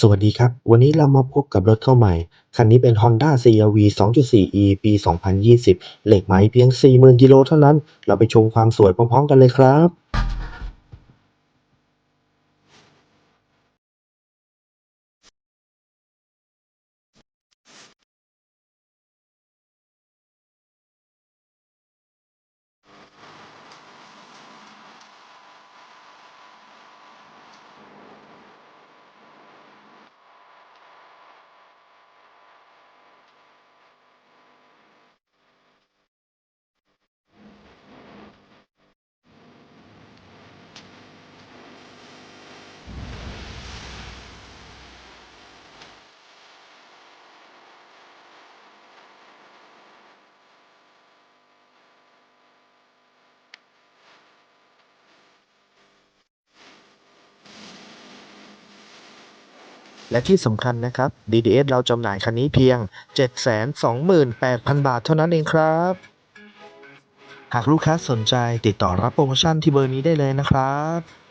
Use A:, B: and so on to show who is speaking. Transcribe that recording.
A: สวัสดีครับ วันนี้เรามาพบกับรถเข้าใหม่ คันนี้เป็น Honda CR-V 2.4e ปี 2020 เหล็กไหมเพียง 40,000 กิโลเท่านั้น เราไปชมความสวยพร้อมๆกันเลยครับ และที่สำคัญนะครับ DDS เราจำหน่ายคันนี้เพียง 728,000 บาทเท่านั้นเองครับ หากลูกค้าสนใจติดต่อรับโปรโมชั่นที่เบอร์นี้ได้เลยนะครับ